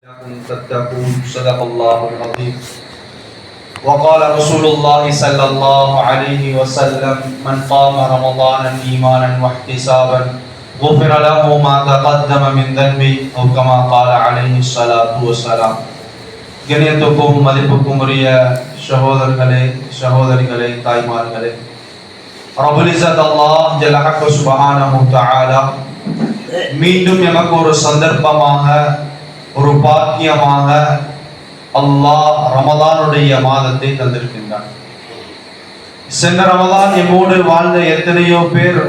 لكم تتقون صدق الله العظيم وقال رسول الله صلى الله عليه وسلم من قام رمضانا ايمانا واحتسابا غفر له ما تقدم من ذنبه او كما قال عليه الصلاه والسلام கணியத்துக்கும் மதிப்புக்கும் உரிய சகோதரர்களே சகோதரிகளே தாய்மார்களே ரபுல் இஸ்ஸத் அல்லாஹ் ஜல்லஹக்கு சுப்ஹானஹு தஆலா மீண்டும் எமக்கு ஒரு சந்தர்ப்பமாக ஒரு பாக்கியமாக அல்லாஹ் ரமதானுடைய மாதத்தை தந்திருக்கின்றான். சென்ற ரமதான் எம்மோடு வாழ்ந்த எத்தனையோ பேர்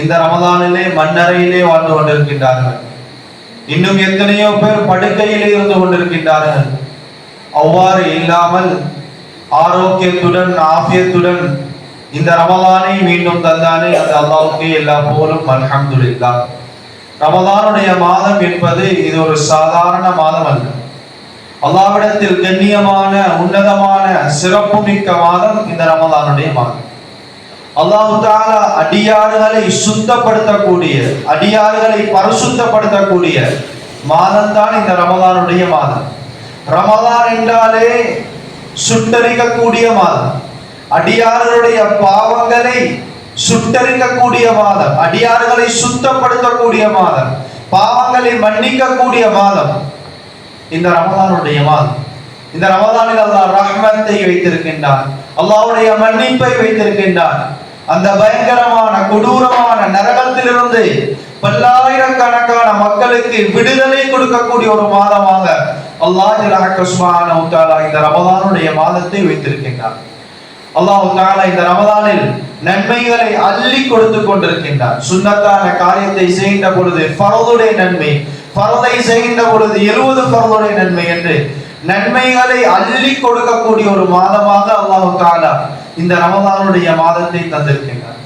இந்த ரமதானிலே மண்ணறையிலே வாழ்ந்து கொண்டிருக்கின்றார்கள். இன்னும் எத்தனையோ பேர் படுக்கையிலே இருந்து கொண்டிருக்கின்றார்கள். அவ்வாறு இல்லாமல் ஆரோக்கியத்துடன் ஆபியத்துடன் இந்த ரமதானை மீண்டும் தந்தானே அது அல்லாவுக்கு எல்லா போலும் அல்ஹம்துல்லா ரமதானுடைய மாதம் என்பது இது ஒரு சாதாரண மாதம் அல்ல. அல்லாவிடத்தில் கண்ணியமான உன்னதமான சிறப்பு மிக்க மாதம் இந்த ரமதானுடைய மாதம். அல்லாஹு தாலா அடியாறுகளை சுத்தப்படுத்தக்கூடிய அடியாறுகளை பரிசுத்தப்படுத்தக்கூடிய மாதம் தான் இந்த ரமதானுடைய மாதம். ரமதான் என்றாலே சுட்டரிக்கக்கூடிய மாதம். அடியார்களுடைய பாவங்களை சுட்டரிக்கக்கூடிய மாதம் அடியார்களை சுத்தப்படுத்தக்கூடிய மாதம் பாவங்களை மன்னிக்கக்கூடிய மாதம். இந்த ரமதானுடைய மாதம். இந்த ரமதானில் அல்லாஹ் ரஹ்மத்தை வைத்திருக்கின்றான். அல்லாவுடைய மன்னிப்பை வைத்திருக்கின்றான். அந்த பயங்கரமான கொடூரமான நரகத்திலிருந்து பல்லாயிரக்கணக்கான மக்களுக்கு விடுதலை கொடுக்கக்கூடிய ஒரு மாதமாக அல்லாஹ் இந்த ரமதானுடைய மாதத்தை வைத்திருக்கின்றான். அல்லாஹு தாலா இந்த ரமதானில் நன்மைகளை அள்ளி கொடுத்து கொண்டிருக்கின்றார். சுண்ணத்தான காரியத்தை செய்கின்ற பொழுது பரதுடைய நன்மை பரதை செய்கின்ற பொழுது எழுபது பரதுடைய நன்மை என்று நன்மைகளை அள்ளி கொடுக்கக்கூடிய ஒரு மாதமாக அல்லாஹு தாலா இந்த ரமதானுடைய மாதத்தை தந்திருக்கின்றார்.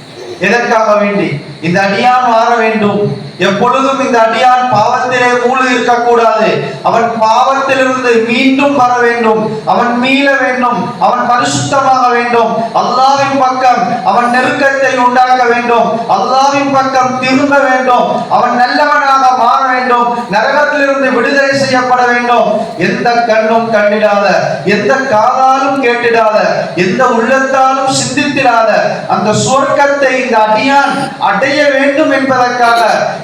எதற்காக வேண்டி? இந்த அடியான் மாற வேண்டும். எப்பொழுதும் இந்த அடியான் பாவத்திலே மூழ்கி இருக்கக்கூடாது. அவன் பாவத்திலிருந்து மீண்டும் வர வேண்டும். அவன் மீள வேண்டும். அவன் பரிசுத்தமாக வேண்டும். அல்லாவின் பக்கம் அவன் நெருக்கத்தை உண்டாக்க வேண்டும். அல்லாவின் பக்கம் திரும்ப வேண்டும். அவன் நல்லவனாக மாற வேண்டும். நரகத்திலிருந்து விடுதலை செய்யப்பட வேண்டும். எந்த கண்ணும் கண்டிடாத எந்த காதாலும் கேட்டிடாத எந்த உள்ளத்தாலும் சிந்தித்திடாத அந்த சுவர்க்கத்தை இந்த அடியான் அடைய வேண்டும் என்பதற்காக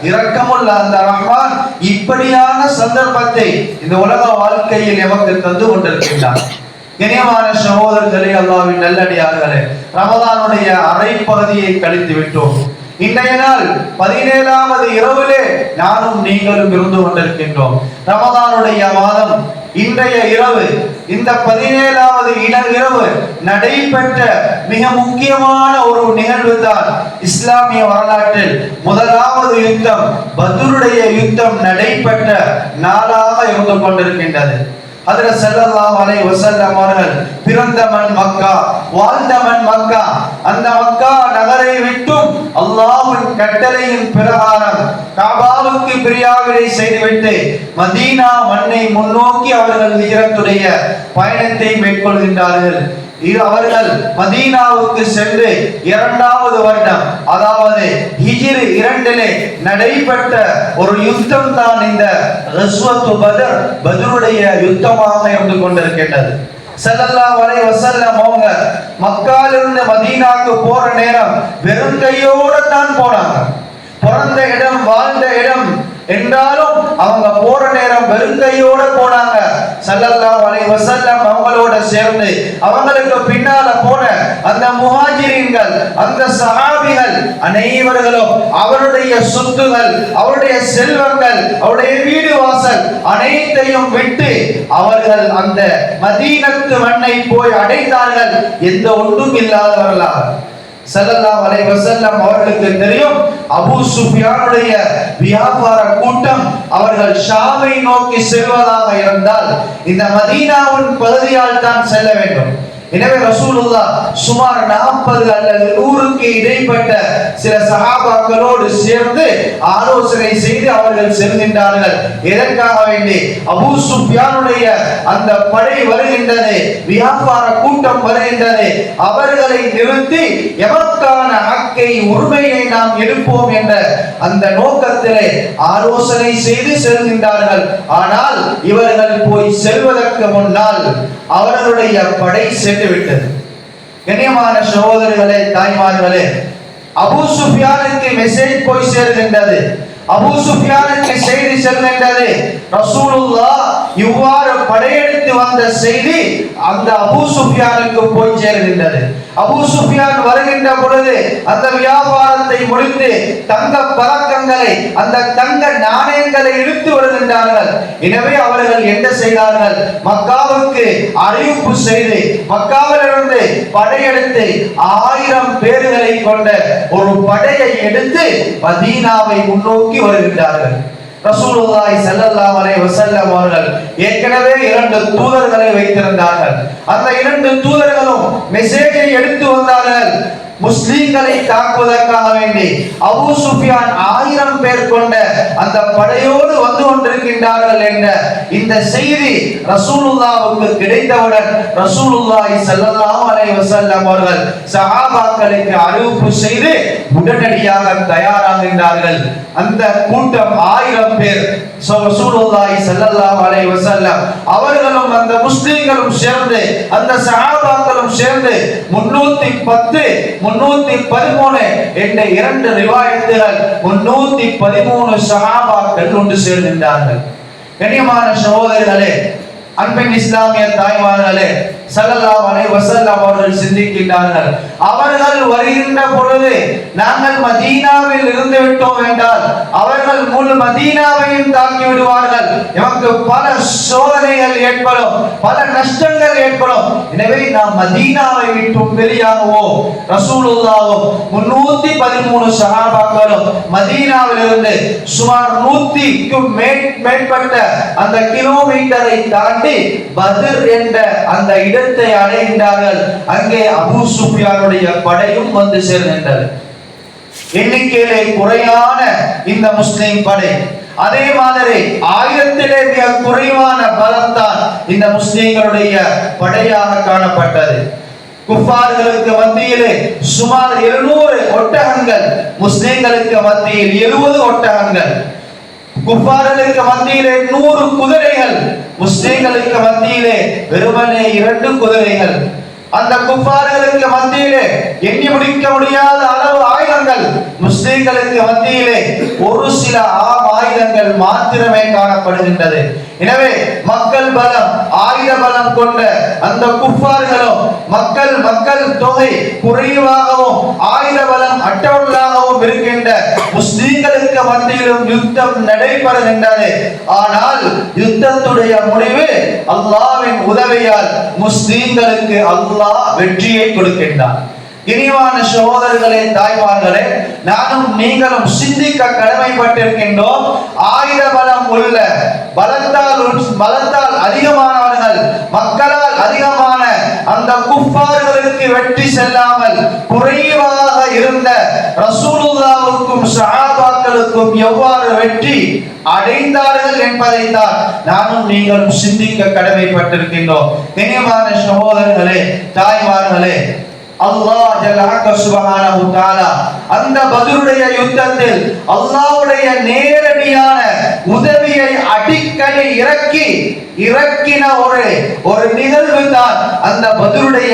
இரக்கமுள்ள அந்த ரஹ்மான் இப்படியான சந்தர்ப்பத்தை இந்த உலக வாழ்க்கையில் எமக்கு தந்து கொண்டிருக்கின்றார். இனியமான சகோதரர்களே அல்லாவின் நல்லடியார்களே ரமதானுடைய அரை பகுதியை கழித்து விட்டோம். இன்றைய நாள் பதினேழாவது இரவிலே நானும் நீங்களும் இருந்து கொண்டிருக்கின்றோம். ரமதானுடைய மாதம் இன்றைய இரவு இந்த பதினேழாவது இடர் இரவு நடைபெற்ற மிக முக்கியமான ஒரு நிகழ்வு தான் இஸ்லாமிய வரலாற்றில் முதலாவது யுத்தம் பத்ருடைய யுத்தம் நடைபெற்ற நாளாக இருந்து கொண்டிருக்கின்றது. அதுல செல்லலாம் அலை வசல்லம் அவர்கள் பிறந்தவன் மக்கா வாழ்ந்தவன் மக்கா. அந்த மக்கா நகரை விட்டும் அல்லாஹ்வின் கட்டளையின் பிரகாரம் காபாவுக்கு பிரியாவிடை செய்துவிட்டு மதீனா மண்ணை முன்னோக்கி அவர்கள் ஹிஜ்ரத்துடைய பயணத்தை மேற்கொள்கின்றார்கள். அவர்கள் மதீனாவுக்கு சென்று இரண்டாவது வருடம். அதாவது ஹிஜிர் இரண்டிலே நடைபெற்ற ஒரு யுத்தம் தான் இந்த ரஸ்வத்து பதர் பதருடைய யுத்தமாக இருந்து கொண்டிருக்கின்றது. செல்லல்லா வரை வசல்லம் அவங்க மக்காலிருந்து மதீனாக்கு போற நேரம் வெறும் கையோட தான் போனாங்க. பிறந்த இடம் வாழ்ந்த இடம் என்றாலும் அவங்க போற நேரம் வெறுங்கையோட போனாங்க. ஸல்லல்லாஹு அலைஹி அவங்களோட சேர்ந்து அவங்களுக்கு பின்னால போன அந்த முஹாஜிரின்கள் அந்த சஹாபிகள் அனைவர்களும் அவருடைய சொத்துகள் அவருடைய செல்வங்கள் அவருடைய வீடு வாசல் அனைத்தையும் விட்டு அவர்கள் அந்த மதீனத்து மண்ணை போய் அடைந்தார்கள். எந்த ஒன்றும் இல்லாதவர்களாக. ஸல்லல்லாஹு அலைஹி செல்லம் அவர்களுக்கு தெரியும் அபு சுஃபியானுடைய வியாபார கூட்டம் அவர்கள் ஷாமை நோக்கி செல்வதாக இருந்தால் இந்த மதீனாவின் பகுதியால் தான் செல்ல வேண்டும். எனவே ரசூலுல்லா சுமார் நாற்பது அல்லது நூறுக்கு இடைப்பட்ட சில சகாபாக்களோடு சேர்ந்து ஆலோசனை செய்து அவர்கள் செல்கின்றார்கள். எதற்காக வேண்டி? அபூ சுஃபியானுடைய அந்த படை வருகின்றது வியாபார கூட்டம் வருகின்றது. அவர்களை நிறுத்தி எமக்கான அக்கை உரிமையை நாம் எடுப்போம் என்ற அந்த நோக்கத்திலே ஆலோசனை செய்து செல்கின்றார்கள். ஆனால் இவர்கள் போய் செல்வதற்கு முன்னால் அவர்களுடைய படை சென்று விட்டது கண்ணியமான சகோதரர்களே தாய்மார்களே அபு சுஃபியானுக்கு மெசேஜ் போய் சேர்கின்றது. அபு சுஃபியானுக்கு செய்தி செல்கின்றது. ரசூலுல்லா இவ்வாறு படையெடுத்து வந்த செய்தி அந்த அபு சுஃபியானுக்கு போய் சேர்கின்றது. அபு சுஃபியான் வருகின்ற பொழுது அந்த வியாபாரத்தை முடித்து தங்க பழக்கங்களை அந்த தங்க நாணயங்களை இழுத்து வருகின்றார்கள். எனவே அவர்கள் என்ன செய்தார்கள்? மக்காவுக்கு அறிவிப்பு செய்து மக்காவிலிருந்து படையெடுத்து ஆயிரம் பேர்களை கொண்ட ஒரு படையை எடுத்து மதீனாவை முன்னோக்கி வருகின்றார்கள். ரசூலுல்லாஹி ஸல்லல்லாஹு அலைஹி வஸல்லம் அவர்கள் ஏற்கனவே இரண்டு தூதர்களை வைத்திருந்தார்கள். அந்த இரண்டு தூதர்களும் மெசேஜை எடுத்து வந்தார்கள். முஸ்லீம்களை தாக்குவதற்காக வேண்டி அபு சுஃபியான் ஆயிரம் பேர் கொண்ட அந்த படையோடு வந்து கொண்டிருக்கின்றார்கள் என்ற இந்த செய்தி ரசூலுல்லாவுக்கு கிடைத்தவுடன் ரசூலுல்லாஹி ஸல்லல்லாஹு அலைஹி வஸல்லம் அவர்கள் சஹாபாக்களுக்கு அறிவிப்பு செய்து உடனடியாக தயாராகின்றார்கள். அந்த கூட்டம் ஆயிரம் பேர் ரசூலுல்லாஹி ஸல்லல்லாஹு அலைஹி வஸல்லம் அவர்களும் அந்த முஸ்லிம்களும் சேர்ந்து அந்த சஹாபாக்களும் சேர்ந்து முன்னூத்தி பத்து முன்னூத்தி பதிமூணு என்ற இரண்டு ரிவாயத்துகள் முன்னூத்தி பதிமூணு சஹாபாக்கள் ஒன்று சேர்கின்றார்கள் கண்ணியமான சகோதரர்களே அன்பின் இஸ்லாமிய தாய்மார்களே ஸல்லல்லாஹு அலைஹி அவர்கள் சிந்திக்கின்றார்கள். அவர்கள் வருகின்ற பொழுது நாங்கள் மதீனாவில் இருந்து விட்டோம் என்றால் அவர்கள் முழு மதீனாவையும் தாக்கி விடுவார்கள். எமக்கு பல சோதனைகள் ஏற்படும் பல நஷ்டங்கள் ஏற்படும். எனவே நாம் மதீனாவை விட்டு வெளியாகுவோம். ரசூலுல்லாவும் முன்னூத்தி பதிமூணு சகாபாக்களும் மதீனாவில் இருந்து சுமார் நூத்திக்கும் மேற்பட்ட அந்த கிலோமீட்டரை தாண்டி பதில் என்ற அந்த இடத்தை அடைகின்றார்கள். அங்கே அபு சுஃபியானுடைய படையும் வந்து சேர்கின்றது எண்ணிக்கையிலே குறையான இந்த முஸ்லிம் படை. அதே மாதிரி ஆயிரத்திலே மிக குறைவான பலத்தான் இந்த முஸ்லிம்களுடைய படையாக காணப்பட்டது. குஃபார்களுக்கு மத்தியிலே சுமார் எழுநூறு ஒட்டகங்கள் முஸ்லிம்களுக்கு மத்தியில் எழுபது ஒட்டகங்கள். குஃபார்களுக்கு மத்தியிலே நூறு குதிரைகள் முஸ்லிம்களுக்கு மத்தியிலே வெறுமனே இரண்டு குதிரைகள். அந்த குஃபார்களுக்கு மத்தியிலே எண்ணி முடிக்க முடியாத அளவு ஆயுதங்கள் முஸ்லிம்களுக்கு மத்தியிலே ஒரு சில ஆம் ஆயுதங்கள் மாத்திரமே காணப்படுகின்றது. எனவே மக்கள் பலம் ஆயுத பலம் கொண்ட அந்த குப்பார்களும் மக்கள் மக்கள் தொகை குறைவாகவும் ஆயுத பலம் அட்டவர்களாகவும் இருக்கின்ற முஸ்லீம்களுக்கு மத்தியிலும் யுத்தம் நடைபெறுகின்றது. ஆனால் யுத்தத்துடைய முடிவு அல்லாவின் உதவியால் முஸ்லீம்களுக்கு அல்லாஹ் வெற்றியை கொடுக்கின்றார் இனிவான சகோதரர்களே தாய்மார்களே நானும் நீங்களும் சிந்திக்க கடமைப்பட்டிருக்கின்றோம். ஆயுத பலம் உள்ள பலத்தால் பலத்தால் அதிகமானவர்கள் மக்களால் அதிகமான அந்த குப்பார்களுக்கு வெற்றி செல்லாமல் குறைவாக இருந்த ரசூலுல்லாவுக்கும் சஹாபாக்களுக்கும் எவ்வாறு வெற்றி அடைந்தார்கள் என்பதை தான் நானும் நீங்களும் சிந்திக்க கடமைப்பட்டிருக்கின்றோம். இனியமான சகோதரர்களே தாய்மார்களே அல்லாஹ் ஜல்லஹக்க சுப்ஹானஹு தஆலா. அந்த பத்ருடைய யுத்தத்தில் அல்லாஹ்வுடைய நேரடியான உதவியை அடிக்கடி இறக்கி இறக்கின ஒரு ஒரு நிகழ்வு தான் அந்த பத்ருடைய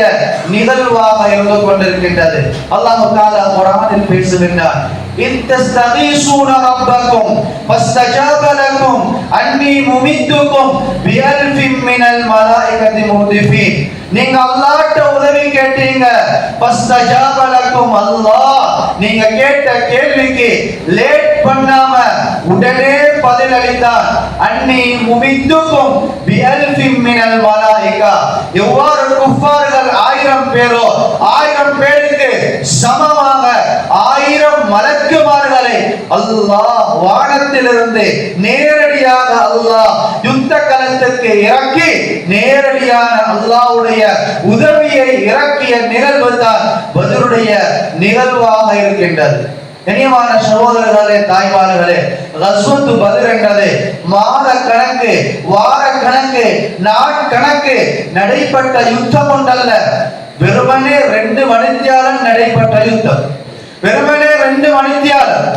நிகழ்வாக இருந்து கொண்டிருக்கின்றது. அல்லாஹ் தஆலா குர்ஆனில் பேசுகின்றார் إذ تستغيثون ربكم فاستجاب لكم أني ممدكم بألف من الملائكة مردفين நீங்க அல்லாஹ்ட்ட உதவி கேட்டீங்க ஃபஸ்தஜாப லக்கும் அல்லாஹ் நீங்க கேட்ட கேள்விக்கு லேட் பண்ணாம உடனே பதில் அளித்தார் அன்னி முமித்துக்கும் பிஅல்ஃபின் மினல் மலாயிகா எவ்வாறு குஃபார்கள் ஆயிரம் பேரோ ஆயிரம் பேருக்கு சமமாக ஆயிரம் மலக்குமார்களை அல்லாஹ் வானத்திலிருந்து நேரடியாக அல்லாஹ் யுத்த களத்திற்கு இறக்கி நேரடியான அல்லாஹ்வுடைய உதவியை இறக்கிய நிகழ்வு தான் பதிலுடைய நிகழ்வாக இருக்கின்றது. கனியமான சகோதரர்களே தாய்மார்களே ரஸ்வத்து பதில் என்றது மாத கணக்கு வார கணக்கு நாட்கணக்கு நடைபெற்ற யுத்தம் ஒன்றல்ல. வெறுமனே ரெண்டு மணித்தியாலம் நடைபெற்ற யுத்தம். வெறுமனே ரெண்டு மணித்தியாலம்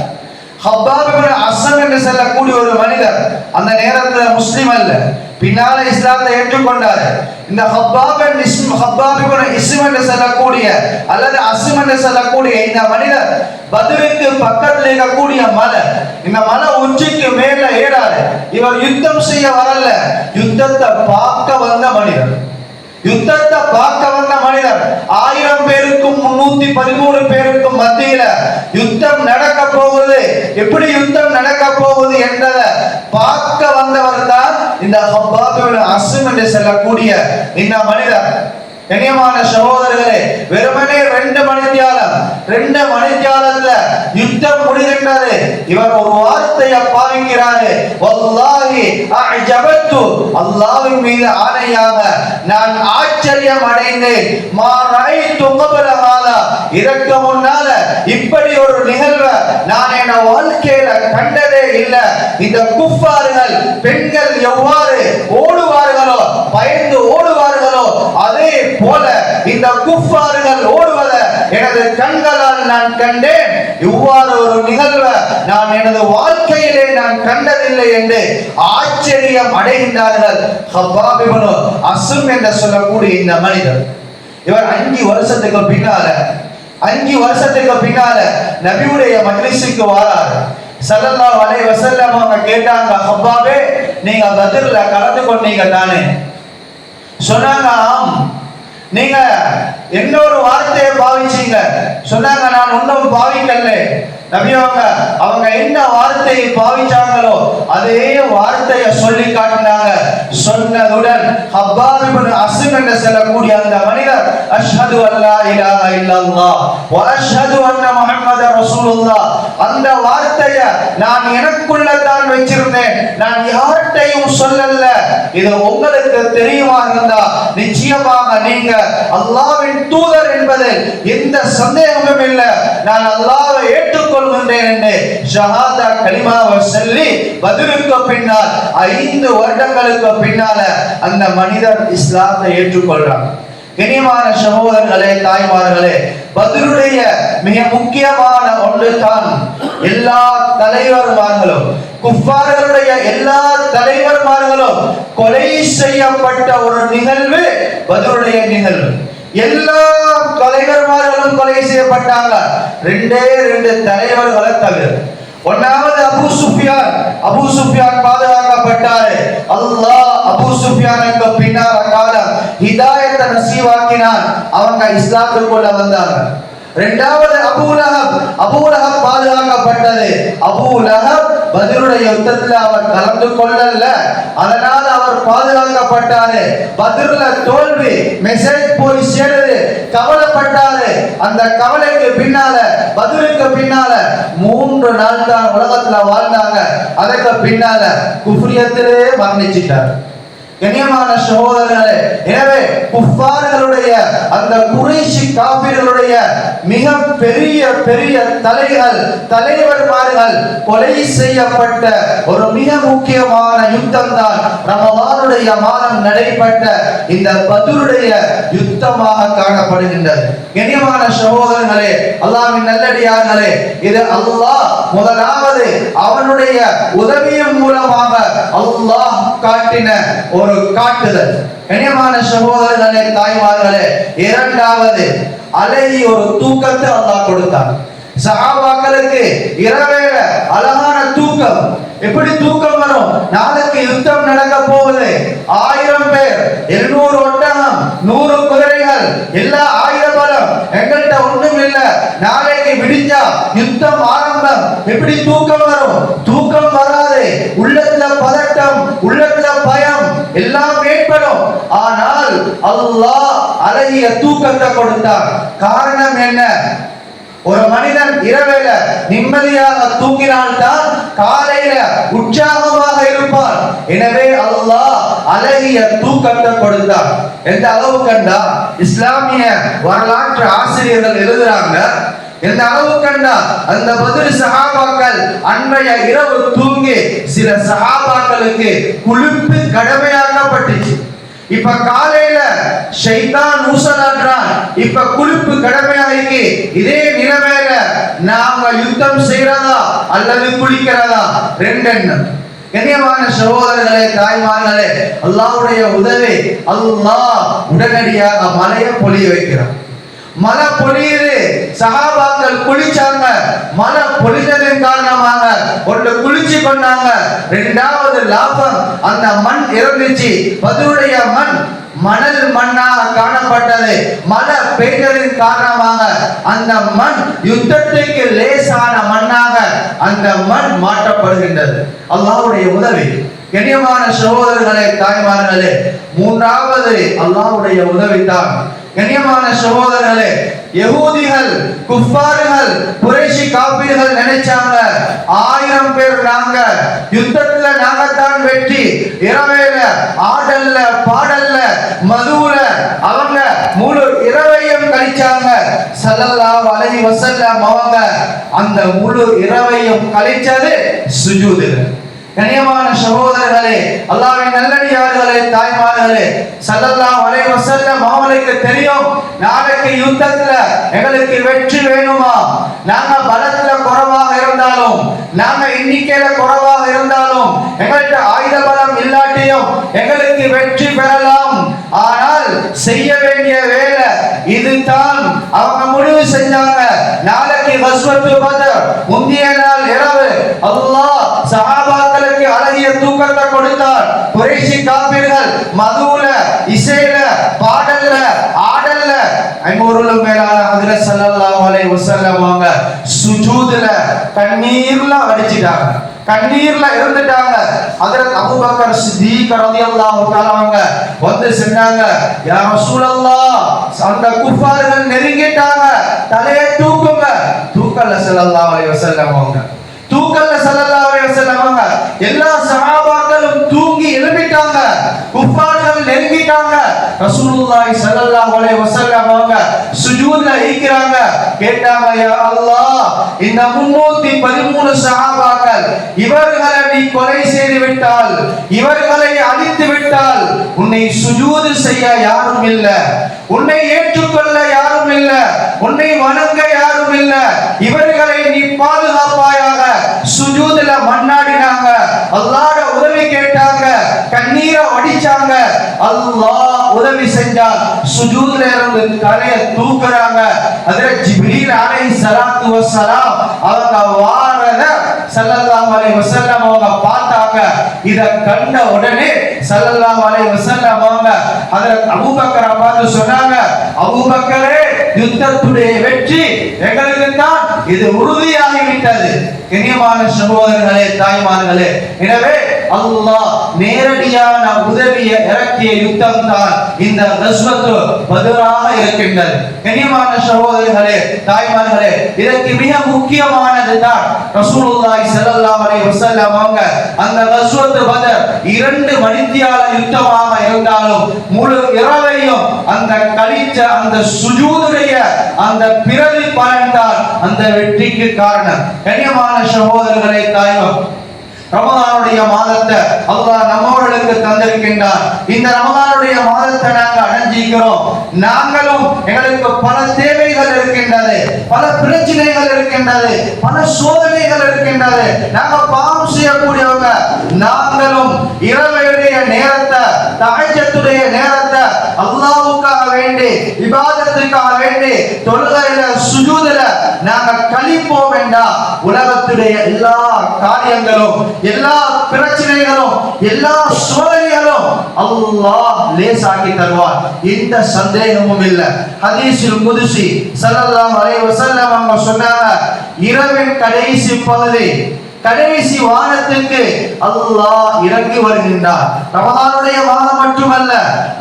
ஹப்பாப் அசம் என்று சொல்லக்கூடிய ஒரு மனிதர் அந்த நேரத்தில் முஸ்லீம் அல்ல. பின்னால இஸ்லாத்தை ஏற்றுக்கொண்டார். இந்த ஹப்பாப் இஸ்ம் இஸ்ம் என்று சொல்லக்கூடிய அல்லது அஸ்ம் என்று சொல்லக்கூடிய இந்த மனிதர் பதுவிக்கு பக்கத்துல இருக்கக்கூடிய மலை இந்த மலை உச்சிக்கு மேல ஏறாரு. இவர் யுத்தம் செய்ய வரல. யுத்தத்தை பார்க்க வந்த மனிதர். யுத்தத்தை பார்க்க வந்த மனிதர். ஆயிரம் பேருக்கும் முன்னூத்தி பதிமூணு பேருக்கும் மத்தியில யுத்தம் நடக்க போகுது. எப்படி யுத்தம் நடக்க போகுது என்றதை பார்க்க வந்த இந்த ஹப்பாபின் அசும் என்று சொல்லக்கூடிய இந்த மனிதர் கண்ணியமான சகோதரர்களே வெறுமனே ரெண்டு மணித்தியாலம் ரெண்டு மணித்தியாலத்துல யுத்தம் முடிகின்றது. இவர் ஒரு வார்த்தையை பாவிக்கிறாரு வல்லாஹி அஜபத்து அல்லாஹ்வின் மீது ஆணையாக நான் ஆச்சரியம் அடைந்தேன் மா ரஐத்து இதற்கு முன்னால இப்படி ஒரு நிகழ்வை நான் என் வாழ்க்கையில கண்டதே இல்ல. இந்த குஃபார்கள் பெண்கள் எவ்வாறு ஓடுவார் போல இந்த குஃபாறுகள் ஓடுவத எனது கண்களால் நான் கண்டேன். இவ்வாறு ஒரு நிகழ்வை நான் எனது வாழ்க்கையிலே நான் கண்டதில்லை என்று ஆச்சரியம் அடைகின்றார்கள். ஹப்பாப் இப்னு என்று சொல்லக்கூடிய இந்த மனிதர். இவர் அஞ்சு வருஷத்துக்கு பின்னால அஞ்சு வருஷத்துக்கு பின்னால நபியுடைய மஜ்லிஸுக்கு வாரார். ஸல்லல்லாஹு வலை வசல்லம் அவங்க கேட்டாங்க ஹப்பாபே நீங்க பதில்ல கலந்து கொண்டீங்க தானே? சொன்னாங்க ஆம். நீங்க என்ன ஒரு வார்த்தையை பாவிச்சீங்க? சொன்னாங்க நான் ஒன்றும் பாவிக்கல. நபியவங்க அவங்க அவங்க என்ன வார்த்தையை பாவிச்சாங்களோ அதே வார்த்தையை சொல்லி காட்டினாங்க. சொன்னதுடன் ஹப்பாப் இப்னு அஸ்ம் என்று சொல்லக்கூடிய அந்த மனிதர் அஷ்ஹது அல்லா இலாஹ இல்லல்லாஹ் வ அஷ்ஹது அன்ன முஹம்மதர் ரசூலுல்லாஹ். அந்த வார்த்தைய நான் எனக்குள்ள தான் வச்சிருந்தேன் நான் யார்கிட்டையும் சொல்லல. இது உங்களுக்கு தெரியுமா இருந்தா நிச்சயமாக நீங்க அல்லாவின் தூதர் என்பது எந்த சந்தேகமும் இல்லை. நான் அல்லாவை ஏற்றுக்கொள்கின்றேன் என்று ஷஹாதா கலிமாவை சொல்லி பதிலுக்கு பின்னால் ஐந்து வருடங்களுக்கு பின்னால அந்த மனிதர் இஸ்லாத்தை ஏற்றுக்கொள்றான். கனியமான சகோதரர்களே தாய்மார்களே பதிலுடைய மிக முக்கியமான ஒன்று தான் எல்லா தலைவர்மார்களும் குஃபார்களுடைய எல்லா தலைவர்மார்களும் கொலை செய்யப்பட்ட ஒரு நிகழ்வு பதிலுடைய நிகழ்வு. எல்லா தலைவர்மார்களும் கொலை செய்யப்பட்டாங்க. ரெண்டே ரெண்டு தலைவர்களை தவிர. ஒன்னாவது அபு சுஃபியான். அபு சுஃபியான் பாதுகாக்கப்பட்டாரு. அல்லாஹ் அபு சுஃபியானுக்கு பின்னால் ஹிதாயத்தை நசீவாக்கினான். அவங்க இஸ்லாத்துக்குள்ள வந்தாங்க இரண்டாவது அபூ லஹப். பாதுகாக்கப்பட்டது. அபூ பதிலுடைய யுத்தத்தில் அவர் கலந்து கொள்ளல. அதனால அவர் பாதுகாக்கப்பட்டாரு. பதில தோல்வி மெசேஜ் போய் சேருது. கவலைப்பட்டாரு. அந்த கவலைக்கு பின்னால பதிலுக்கு பின்னால மூன்று நாள் தான் உலகத்துல வாழ்ந்தாங்க. அதற்கு பின்னால குஃப்ரியத்திலே மரணிச்சிட்டார். கண்ணியமான சகோதரர்களே எனவே குஃபார்களுடைய அந்த குறைஷி காபிர்களுடைய மிக பெரிய பெரிய தலைகள் தலைவர்மார்கள் கொலை செய்யப்பட்ட ஒரு மிக முக்கியமான யுத்தம் தான் ரமலானுடைய மாதம் நடைபெற்ற இந்த பதுருடைய யுத்தமாக காணப்படுகின்றது. கண்ணியமான சகோதரர்களே அல்லாவின் நல்லடியார்களே இது அல்லாஹ் முதலாவது அவனுடைய உதவியின் மூலமாக அல்லாஹ் காட்டின ஒரு காட்டுதல். கண்ணியமான சகோதரர்களே தாய்மார்களே இரண்டாவது அலை ஒரு தூக்கத்தை அல்லாஹ் கொடுத்தான். சஹாபாக்களுக்கு இரவேல அழகான தூக்கம். எப்படி தூக்கம் வரும்? நாளைக்கு யுத்தம் நடக்க போகுது. ஆயிரம் பேர் எழுநூறு ஒட்டகம் நூறு குதிரைகள் எல்லா ஆயுத பலம் எங்கள்கிட்ட ஒண்ணும் இல்ல. நாளைக்கு விடிஞ்சா யுத்தம் ஆரம்பம். எப்படி தூக்கம் வரும்? தூக்கம் வராது. உள்ளத்துல பதட்டம் உள்ளத்துல பயம் எல்லாம் ஏற்படும். ஆனால் அல்லாஹ் அழகிய தூக்கத்தை கொடுத்தார் காரணம் என்ன? ஒரு மனிதன் இரவேல நிம்மதியாக தூங்கினால்தான் காலையில உற்சாகமாக இருப்பார் எனவே அல்லாஹ் அழகிய தூக்கத்தை கொடுத்தார் எந்த அளவு கண்டா இஸ்லாமிய வரலாற்று ஆசிரியர்கள் எழுதுறாங்க எந்த அளவு கண்டா அந்த பதில் சகாபாக்கள் அன்றைய இரவு தூங்கி சில சகாபாக்களுக்கு குளிப்பு கடமையாக்கப்பட்டுச்சு. இப்ப காலையில ஷைத்தான் ஊசலாடுறான் இப்ப குளிப்பு கடமையாகி இதே நிலைமையில நாம யுத்தம் செய்யறதா அல்லது குளிக்கிறதா? ரெண்டு எண்ணம் கண்ணியமான சகோதரர்களே தாய்மார்களே அல்லாவுடைய உதவி அல்லாஹ் உடனடியாக மலையை பொழிய வைக்கிறான். மழை பொழியுது சகாபாக்கள் குளிச்சாங்க. மழை பொழிந்ததின் காரணமாக ஒன்று குளிச்சு கொண்டாங்க. ரெண்டாவது லாபம் அந்த மண் இறந்துச்சு. பதுவுடைய மண் மணல் மண்ணாக காணப்பட்டது. மழை பெய்ததின் காரணமாக அந்த மண் யுத்தத்துக்கு லேசான மண்ணாக அந்த மண் மாற்றப்படுகின்றது. அல்லாஹ்வுடைய உதவி. கண்ணியமான சகோதரர்களே தாய்மார்களே மூன்றாவது அல்லாஹ்வுடைய உதவி தான் கண்ணியமான சகோதரர்களே யகூதிகள் குஃபார்கள் குறைஷி காப்பீர்கள் நினைச்சாங்க. ஆயிரம் பேர் நாங்க. யுத்தத்துல நாங்கத்தான் வெற்றி. இரவேல ஆடல்ல பாடல்ல மதுவுல அவங்க முழு இரவையும் கழிச்சாங்க. ஸல்லல்லாஹு வலை வஸல்லம் அவங்க அந்த முழு இரவையும் கழிச்சது சுஜூதுல. கனியமான சகோதரர்களே அல்லாவின் நல்லடியார்களே தாய்மார்களே சல்லல்லா வலை வஸல்லம் அவங்களுக்கு தெரியும் நாளைக்கு யுத்தத்துல எங்களுக்கு வெற்றி வேணுமா? நாங்க பலத்துல குறைவாக இருந்தாலும் நாங்க எண்ணிக்கையில குறைவாக இருந்தாலும் எங்கள்கிட்ட ஆயுத பலம் இல்லாட்டியும் எங்களுக்கு வெற்றி பெறலாம். ஆனால் செய்ய வேண்டிய வேலை இதுதான். அவங்க முடிவு செஞ்சாங்க. நாளைக்கு வசுவத்து பதர் முந்திய நாள் இரவு அல்லாஹ் சஹாபாக்களுக்கு அழகிய தூக்கத்தை கொடுத்தார். குறைசி காப்பீர்கள் மதுவுல இசையில பாடல்ல ஆடல்ல. ஐநூறுல மேலான ஹஜ்ரத் ஸல்லல்லாஹு அலைஹி வஸல்லம் அவங்க சுஜூதுல கண்ணீர்ல அடிச்சிட்டாங்க. கண்ணீர்ல இருந்துட்டாங்க. ஹஜ்ரத் அபூபக்கர் சித்திக் ரலியல்லாஹு தஆலா அவங்க வந்து சொன்னாங்க யா ரசூலல்லாஹ் அந்த குஃபார்கள் நெருங்கிட்டாங்க. தலையை தூக்குங்க. தூக்கல ஸல்லல்லாஹு அலைஹி வஸல்லம் அவங்க. தூக்கல்ல ஸல்லல்லாஹு அலைஹி வஸல்லம் அவங்க எல்லா சஹாபாக்களும் தூங்கி எழுப்பிட்டாங்க குஃபார்கள் நெருங்கிட்டாங்க. ரசூலுல்லாஹி ஸல்லல்லாஹு அலைஹி வஸல்லம் அவங்க சுஜூத்ல இருக்கிறாங்க கேட்டாங்க யா அல்லாஹ் இந்த 313 சஹாபாக்கள் இவர்களை நீ கொலை செய்து விட்டால் இவர்களை அழித்து விட்டால் உன்னை சுஜூது செய்ய யாரும் இல்ல. உன்னை ஏற்றுக்கொள்ள யாரும் இல்ல. உன்னை வணங்க யாரும் இல்ல. இவர்களை நீ பாதுகாப்பாயாக சுஜூதுல மண்ணாடி அல்லாட உதவி கேட்டாங்க கண்ணீரை வடிச்சாங்க. அல்லாஹ் உதவி செஞ்சார் சுஜூத்ல இருந்து தலைய தூக்குறாங்க. அதுல ஜிப்ரீல் அலை சலாத்து வசலாம் அவங்க வாரத ஸல்லல்லாஹு அலைஹி வஸல்லம் அவங்க பார்த்தாங்க. இத கண்ட உடனே ஸல்லல்லாஹு அலைஹி வஸல்லம் அவங்க ஹஜரத் அபூபக்கரை பார்த்து சொன்னாங்க அபூபக்கரே யுத்தத்துடைய வெற்றி எங்களுக்கு இது உறுதியாகிவிட்டது. கண்ணியமான சகோதரர்களே தாய்மார்களே. எனவே அல்லாஹ் நேரடியான உதவியை இறக்கிய யுத்தம் தான் இந்த நஸ்வத்து பதிலாக இருக்கின்றது. கனியமான சகோதரர்களே தாய்மார்களே இதற்கு மிக முக்கியமானது தான் ரசூலுல்லாஹி ஸல்லல்லாஹு அலைஹி வஸல்லம் அவங்க அந்த நஸ்வத்து பதர் இரண்டு மணித்தியால யுத்தமாக இருந்தாலும் முழு இரவையும் அந்த கழிச்ச அந்த சுஜூதுடைய அந்த பிறவி பலன் தான் அந்த வெற்றிக்கு காரணம். கனியமான சகோதரர்களே தாய்மார் ரமதானுடைய மாதத்தை அல்லாஹ் நம்மவர்களுக்கு தந்திருக்கின்றார் இந்த ரமதானுடைய மாதத்தை நாங்கள் சந்திக்கிறோம் நாங்களும் எங்களுக்கு பல தேவைகள் இருக்கின்றது பல பிரச்சனைகள் இருக்கின்றது பல சோதனைகள் இருக்கின்றது. நாங்க பாவம் செய்யக்கூடியவங்க. நாங்களும் இரவையுடைய நேரத்தை தாய்ச்சத்துடைய நேரத்தை அல்லாவுக்காக வேண்டி விவாதத்துக்காக வேண்டி தொழுகையில சுஜூதுல நாங்க கழிப்போம் வேண்டாம் உலகத்துடைய எல்லா காரியங்களும் எல்லா பிரச்சனைகளும் எல்லா சோதனைகளும் அல்லாஹ் லேசாக்கி தருவார். எந்த சந்தேகமும் இல்லை. ஹதீஸில் குதுசி சல்லல்லாஹு அலைஹி வஸல்லம் அவங்க சொன்னாங்க இரவின் கடைசி பகுதி கடைசி வாரத்துக்கு அல்லாஹ் இறங்கி வருகின்றார். ரமதானுடைய மாதம் மட்டுமல்ல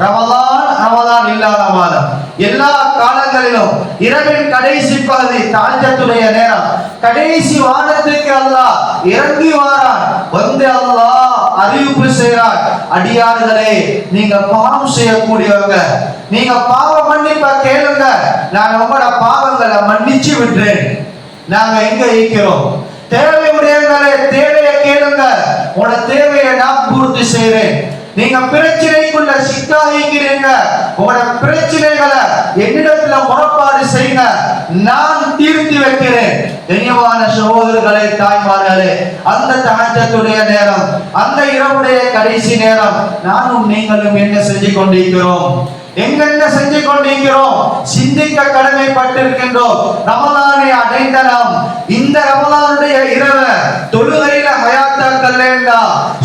ரமதான் ரமதான் இல்லாத மாதம் எல்லா காலங்களிலும் இரவின் கடைசி பகுதி தாஜத்துடைய நேரம். கடைசி வாரத்துக்கு அல்லாஹ் இறங்கி வாரான். வந்து அல்லாஹ் அறிவிப்பு செய்கிறார். அடியார்களே நீங்க பாவம் செய்யக்கூடியவங்க. நீங்க பாவ மன்னிப்ப கேளுங்க. நான் உங்களோட பாவங்களை மன்னிச்சு விடுறேன். நாங்க எங்க இருக்கிறோம்? தேவை உடையவங்களே தேவையை கேளுங்க. உங்களோட தேவையை நான் பூர்த்தி செய்கிறேன். நீங்க பிரச்சனைக்குள்ள சிக்காகிக்கிறீங்க. உங்களோட பிரச்சனைகளை என்னிடத்துல முறப்பாடு செய்யுங்க. நான் தீர்த்து வைக்கிறேன். கண்ணியமான சகோதரர்களே தாய்மார்களே அந்த தகஜத்துடைய நேரம் அந்த இரவுடைய கடைசி நேரம் நானும் நீங்களும் என்ன செஞ்சு கொண்டிருக்கிறோம் எங்கென்ன செஞ்சு கொண்டிருக்கிறோம் சிந்திக்க கடமைப்பட்டிருக்கின்றோம். ரமலானை அடைந்த நாம். இந்த ரமலானுடைய இரவை தொழுகையில ஹயாத்தாக்கல்லேண்டா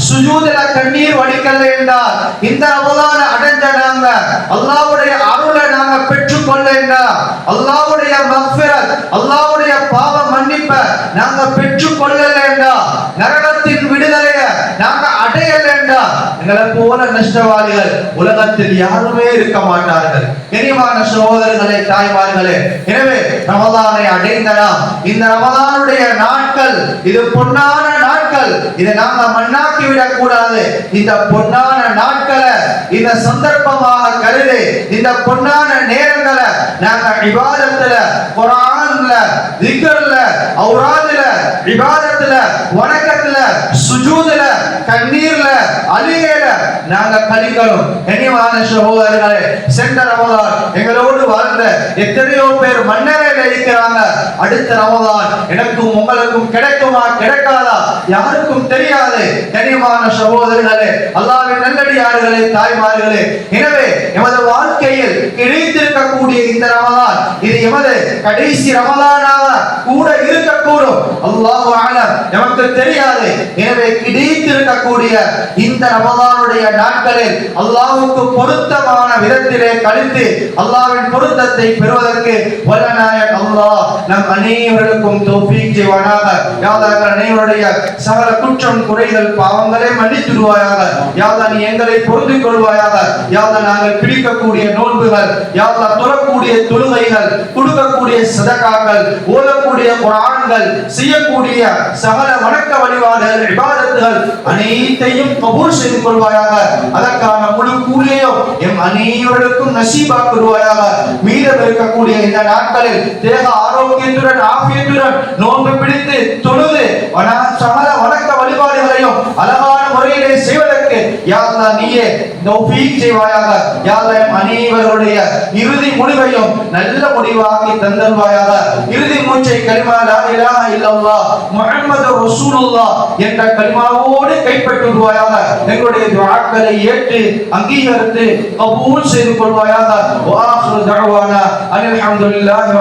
சுஜூதல கண்ணீர் வடிக்கல்லேண்டா இந்த அவதான அடைஞ்ச நாங்க அல்லாவுடைய அருளை நாங்க பெற்றுக்கொள்ள என்றார். அல்லாவுடைய மக்ஃபிரத் அல்லாவுடைய பாவ மன்னிப்பை நாங்க பெற்றுக்கொள்ளலேண்டா நரகத்தின் விடுதலைய நாங்க அடையலேண்டா எங்களை போல நஷ்டவாளிகள் உலகத்தில் யாருமே இருக்க மாட்டார்கள். இனிமான சகோதரர்களே தாய்மார்களே எனவே ரமதானை அடைந்த நாம் இந்த ரமதானுடைய நாட்கள் இது பொன்னான நாட்கள். இதை நாம மண்ணாக்கி விடக்கூடாது. இந்த பொன்னான நாட்களை இந்த சந்தர்ப்பமாக கருதி இந்த பொன்னான நேரங்களை நாங்க விவாதத்துல குரான்ல திகர்ல அவுராதுல விவாதத்துல வணக்கத்துல சுஜூதுல கண்ணீர்ல அழுகையில நாங்க கழிக்கணும். கனிவான சகோதரர்களே சென்ற ரமதான் எங்களோடு வாழ்ந்த எத்தனையோ பேர் மன்னரையில இருக்கிறாங்க அடுத்த ரமதான் எனக்கும் உங்களுக்கும் கிடைக்குமா கிடைக்காதா? யாருக்கும் தெரியாது கனிவான சகோதரர்களே அல்லாவின் நல்லடியார்களே தாய்மார்களே. எனவே எமது வாழ் கிடைத்திருக்கக்கூடிய இந்த ரமதான் இது எமது கடைசி ரமதானாக கூட இருக்கக்கூடும். அல்லாஹு ஆலம் நமக்கு தெரியாது. எனவே கிடைத்திருக்கக்கூடிய இந்த ரமதானுடைய நாட்களில் அல்லாஹுக்கு பொருத்தமான விதத்திலே கழித்து அல்லாவின் பொருத்தத்தை பெறுவதற்கு வல்லநாயக் அல்லாஹ் நம் அனைவருக்கும் தௌஃபீக் செய்வானாக. யாதாக்கள் அனைவருடைய சகல குற்றம் குறைதல் பாவங்களை மன்னித்துடுவாயாக. யாதா நீ எங்களை பொருந்திக் கொள்வாயாக. யாதா நாங்கள் பிடிக்கக்கூடிய நோன்புகள் யாதா தொழக்கூடிய தொழுகைகள் கொடுக்கக்கூடிய சதகாக்கள் ஓதக்கூடிய குரான்கள் செய்யக்கூடிய சகல வணக்க வழிபாடுகள் விவாதத்துகள் அனைத்தையும் கபூர் செய்து கொள்வாயாக. அதற்கான முழு கூலியையும் எம் அனைவருக்கும் நசீபாக்குருவாயாக மீதம் இருக்கக்கூடிய இந்த நாட்களில் தேக ஆரோக்கியத்துடன் ஆபியத்துடன் நோன்பு பிடித்து தொழுது வன சகல வணக்க வழிபாடுகளையும் அழகான முறையிலே செய்வதற்கு யாரெல்லாம் நீயே தௌஃபீக் செய்வாயாக. யாரெல்லாம் அனைவருடைய இறுதி முடிவையும் நல்ல முடிவாக்கி தந்தருவாயாக. இறுதி மூச்சை கலிமா லா இலாஹ இல்லல்லாஹ் முஹம்மது ரசூலுல்லாஹ் என்ற கலிமாவோடு கைப்பற்றுவாயாக எங்களுடைய துஆக்களை ஏற்று அங்கீகரித்து கபூல் செய்து கொள்வாயாக. வாஹிரு தஅவானா அனில்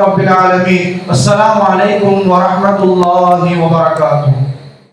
ரப்பில் ஆலமீன். அஸ்ஸலாமு அலைக்கும் வரஹ்மத்துல்லாஹி வபரகாத்துஹு.